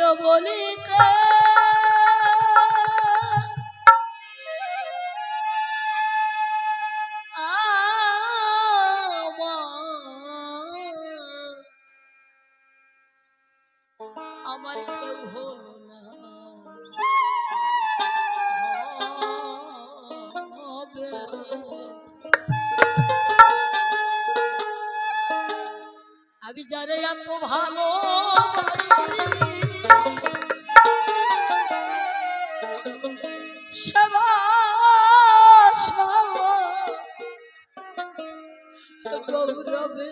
আপন বলিতে সেবা সবা গৌরবে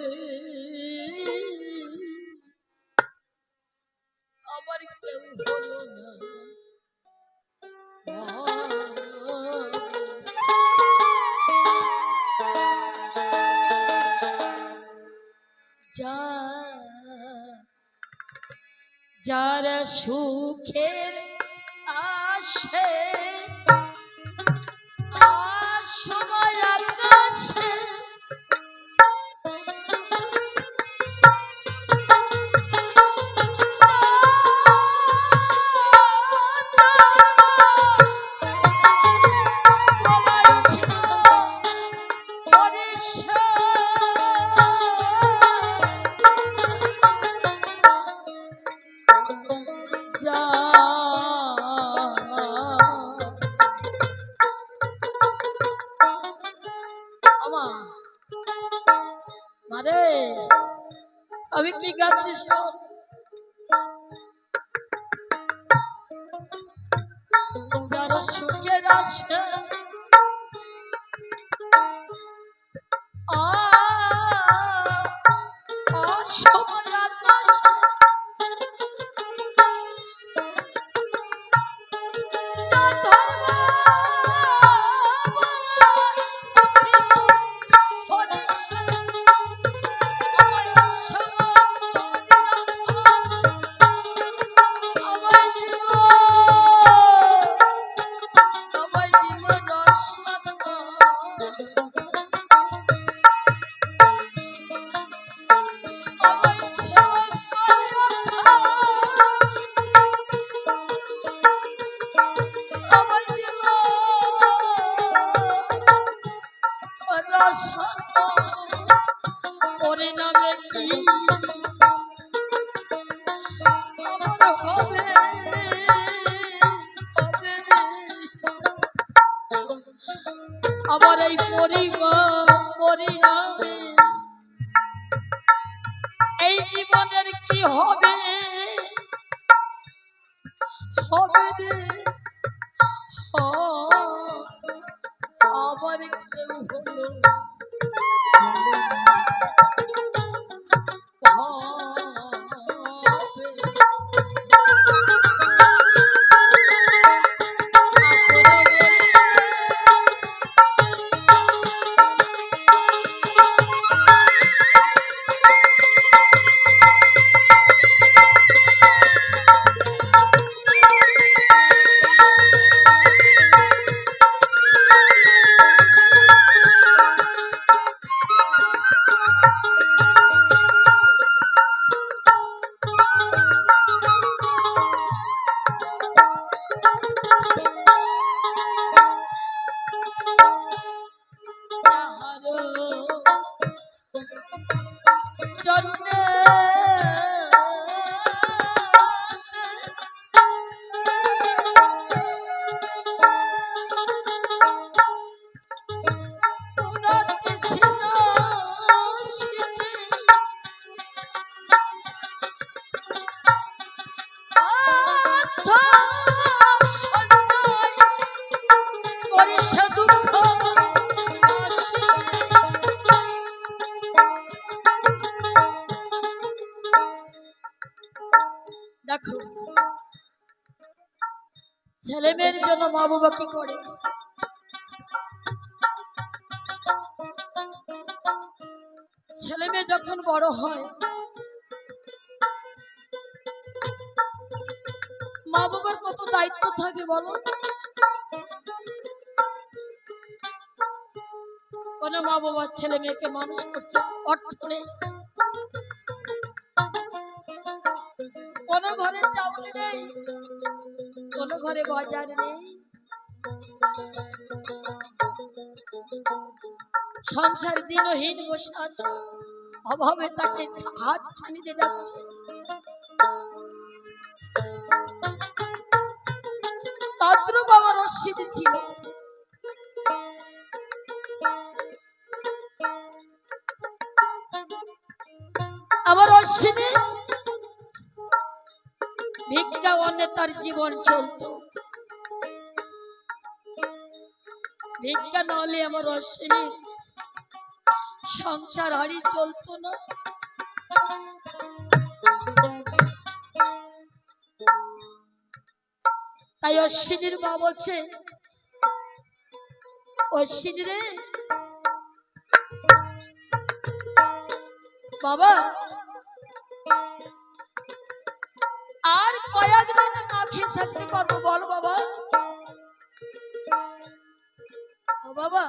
মা কি করে? ছেলে মেয়ে যখন বড় হয়, মা বাবার কত দায়িত্ব থাকে বলো? কোন মা বাবার ছেলে মেয়েকে মানুষ করছে? অর্থ নেই। কোন ঘরে চাউল নেই, কোন ঘরে বাজার নেই। সংসার দিনহীন বসে আছে, অভাবে তাকে হাত ছানিতে যাচ্ছে। তদ্রুপ আমার অস্বীতি ছিল। আমার অশ্বিনী ভিক্ষা অন্যে তার জীবন চলত। ভিক্ষা না হলে আমার অশ্বিনী সংসার হারি চলতো না। তাই অশ্বিনীর মা বলছে, অশ্বিনী রে, বাবা, আর কয়েকদিন না খেয়ে থাকতে পারব বল বাবা। বাবা।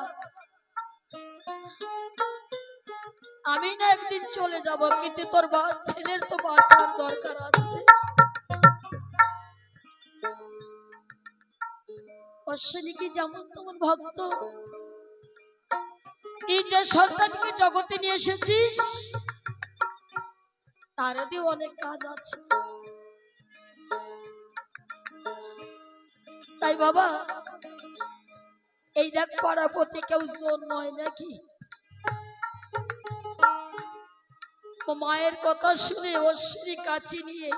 আমি না একদিন চলে যাব, কিন্তু তোর বা ছেলের তো বাঁচার দরকার আছে। অশ্বিনী কি যেমন তেমন ভক্ত? যে সন্তানকে জগতে নিয়ে এসেছিস, তারও অনেক কাজ আছে। তাই বাবা এই দেখ পাড়া প্রতি কেউ জোর নয় নাকি? মায়ের কথা শুনে অশ্বিনী কাছে নিয়ে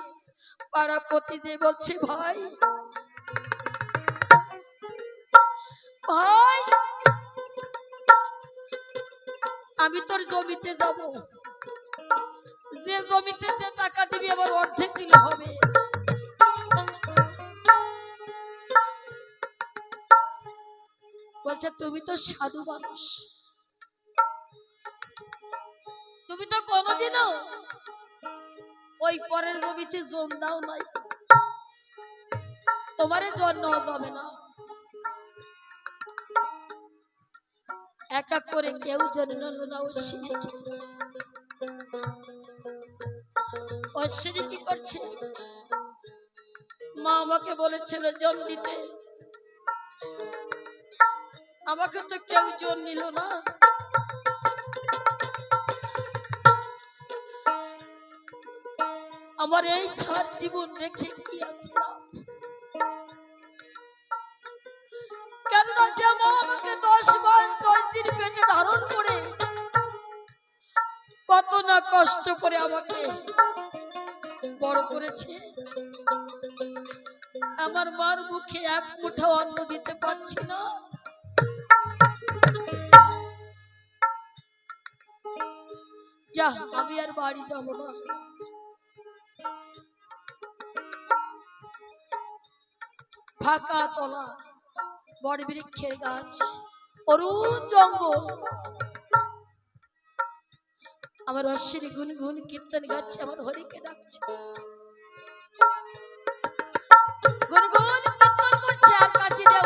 পাড়া প্রতি দিয়ে বলছে, ভাই ভাই, আমি তোর জমিতে যাব। যে জমিতে যে টাকা দিবি, আমার অর্ধেক দিলে হবে। বলছে তুমি তো সাধু মানুষ। তুমি তো কোনোদিনও ওই পরের জমিতে জম দাও নাই। তোমারে জন্ম যাবে না। এক এক করে কেউ জন্ম না অশ্বিনী। কি করছে? মা আমাকে বলেছিল জল দিতে। আমাকে তো কেউ জোর নিল না। আমার এই ছাড় জীবন রেখে কি আছে কেননা যে মা আমাকে দশ মাস দশ দিন পেটে ধারণ করে, কত না কষ্ট করে আমাকে বড় করেছে। আমার মার মুখে এক মুঠা অন্ন দিতে পারছি না। যা, আমি আর বাড়ি যাব না। ফাঁকা তলা বড় বৃক্ষের গাছ, অরুণ জঙ্গল। আমার অশ্বিনী গুনগুন কীর্তন গাচ্ছে, আমার হরিকে ডাকছে। গুনগুন কীর্তন করছে, আর কাছে দিয়ে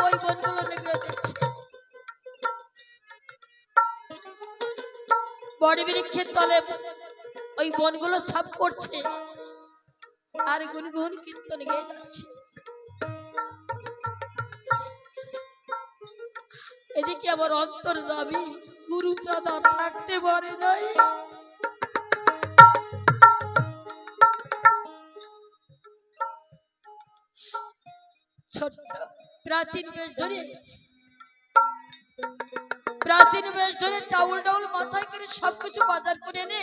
বড় বৃক্ষের তলে ওই বনগুলো সাফ করছে আর গুনগুন কীর্তন গেয়ে যাচ্ছে। এদিকে আমার অন্তর দাবি গুরুচাঁদ আর থাকতে পারে নাই। ছোট্ট প্রাচীন বেশ ধরে প্রাচীন বেশ ধরে চাউল ডাউল মাথায় করে সবকিছু বাজার করে এনে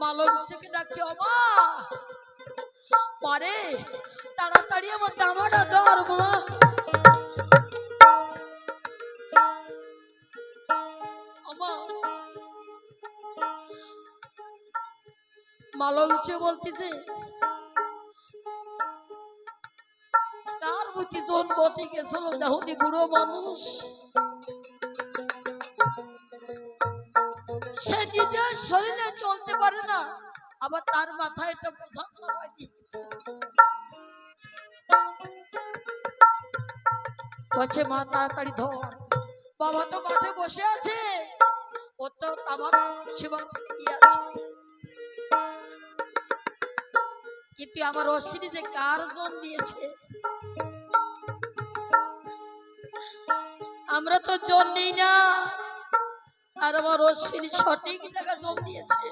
মালক থেকে ডাকছে, অমা, পারে, তাড়াতাড়ি আমার দামাটা ধর মা। মালক বলতেছে গতি গেছিল বুড়ো মানুষ। সে শরীরে চলতে পারে না, আবার তার মাথায় বোঝা চাপাই দিয়েছে বলছে, মা, তাড়াতাড়ি ধর। বাবা তো মাঠে বসে আছে। ও তো আমার সেবা আছে কিন্তু আমার অশ্বিনী যে কার জন দিয়েছে আমরা তো জন নেই না। আর আমার অশ্বিনী সঠিক জায়গা জন দিয়েছে।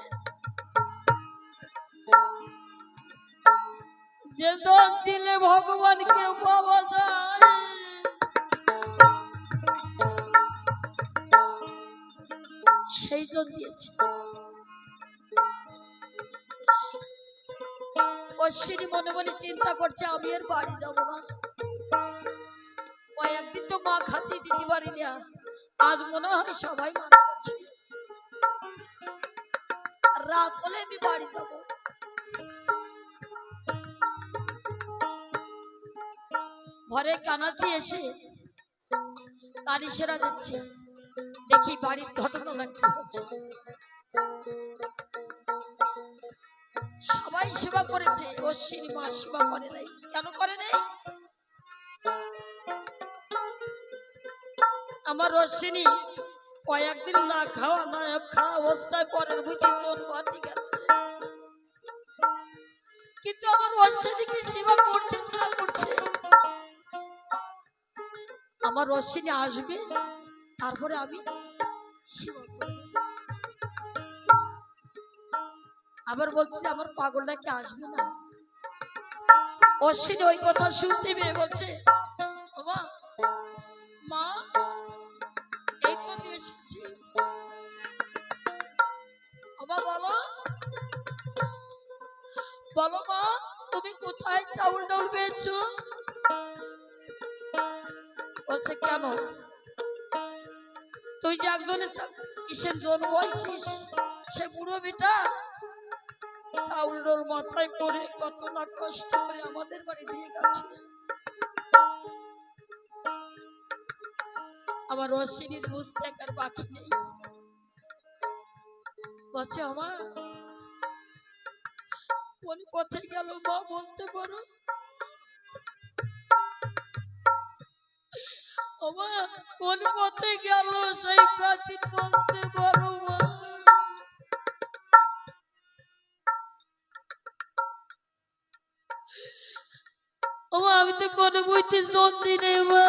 যে জন দিলে ভগবানকে পাওয়া যায়। সেই জন দিয়েছে। অশ্বিনী মনে মনে চিন্তা করছে, আমি আর বাড়ি যাব না। মা খাতি দিতে পারি না। আজ মনে হয় সবাই মারা গেছে। রাত হলে আমি বাড়ি যাব। ঘরে কানাচি এসে কারি সেরা দিচ্ছে। দেখি বাড়ির ঘটনা কি হচ্ছে। সবাই সেবা করেছে। অশ্বিনী মা সেবা করে নাই। কেন করে নাই? আমার অশ্বিনী কয়েকদিন না খাওয়া না খাওয়া অবস্থায় পরের বুঝি জন্মাতি গেছে। কিন্তু আমার অশ্বিনীকে সেবা করছে না করছে? আমার অশ্বিনী আসবে, তারপরে আমি সেবা আবার বলছে, আমার পাগলটা কি আসবে না? অশ্বিনী ওই কথা শুনতে পেয়ে বলছে অশ্বিনীর বুঝতে আর বাকি নেই। বলছে আমার কোন পথে গেল মা বলতে পারো? কোন পথে গেল সেই প্রাচীন বলতে পারো মা ওমা, আমি তো কোনো সন্ধি নেই মা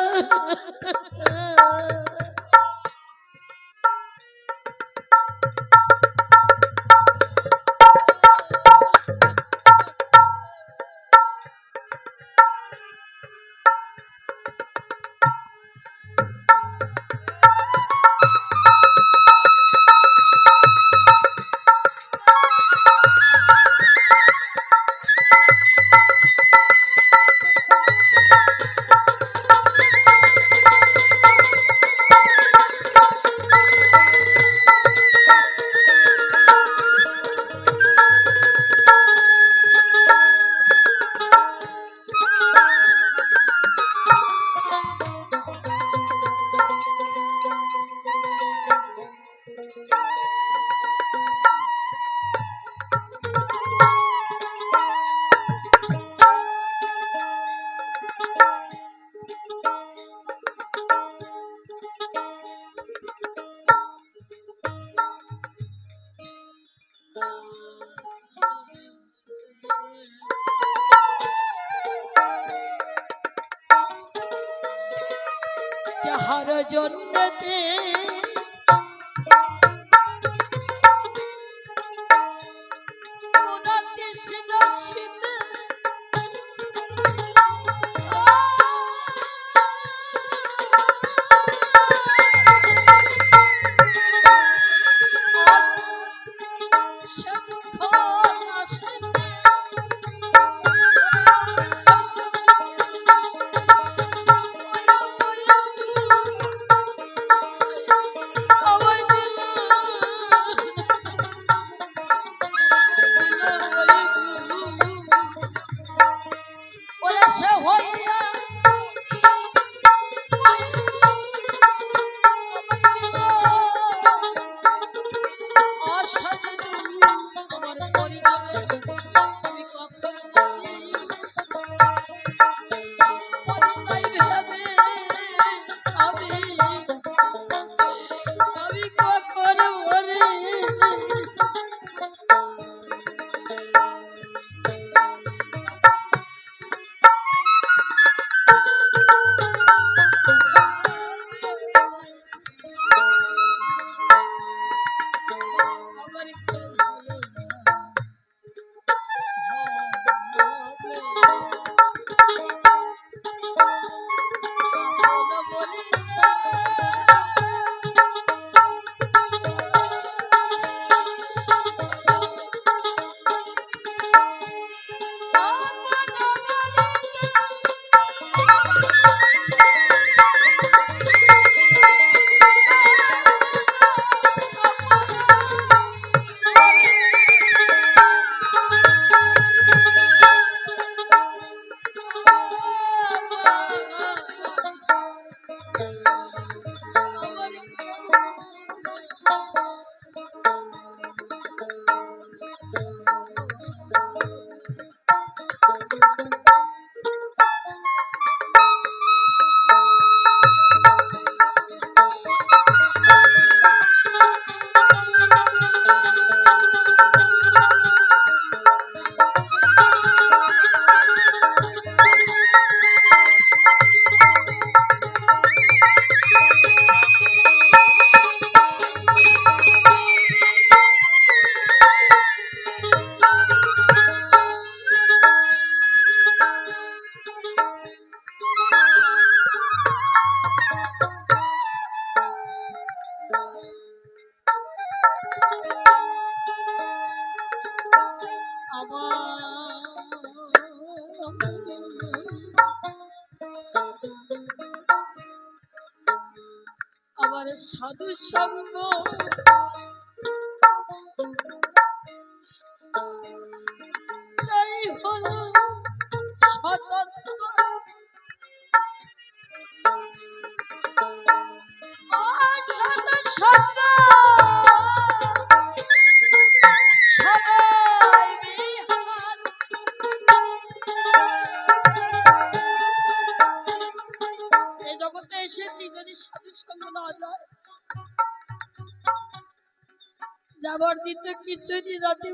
আমার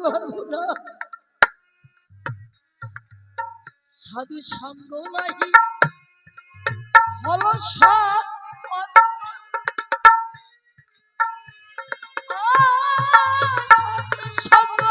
পারব না সাধু সঙ্গ নাহি হলো সব সঙ্গ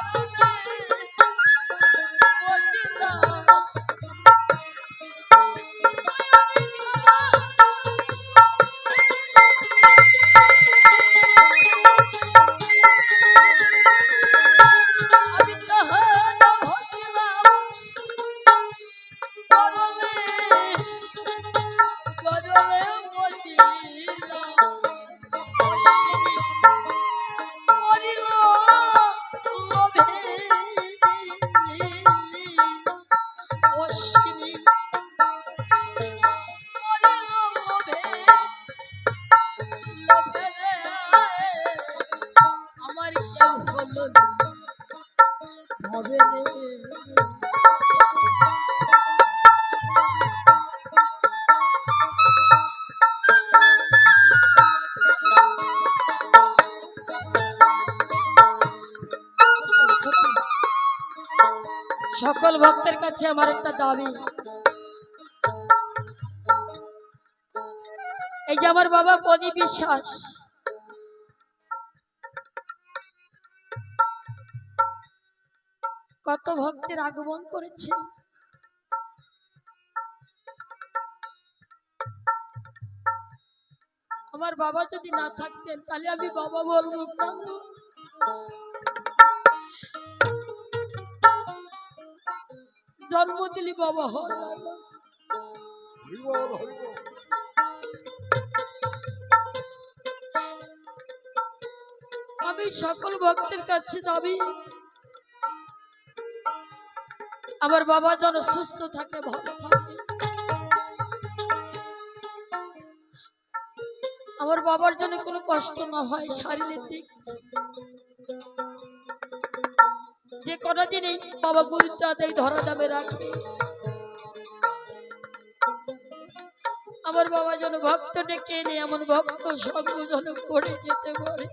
Oh, সকল ভক্তের কাছে আমার একটা দাবি। এই যে আমার বাবা প্রদীপ বিশ্বাস। কত ভক্তের আগমন করেছে। আমার বাবা যদি না থাকতেন, তাহলে আমি বাবা বলব কেন? জন্ম দিলি বাবা আমি সকল ভক্তের কাছে দাবি আমার বাবা যেন সুস্থ থাকে ভালো থাকে। আমার বাবার জন্য কোনো কষ্ট না হয় শারীরিক দিক যে কোনো দিনই বাবা গুরু চাঁদ এই ধরা যাবে, রাখে। আমার বাবা যেন ভক্ত ডেকে এনে, এমন ভক্ত সঙ্গ যেন করে যেতে পারে।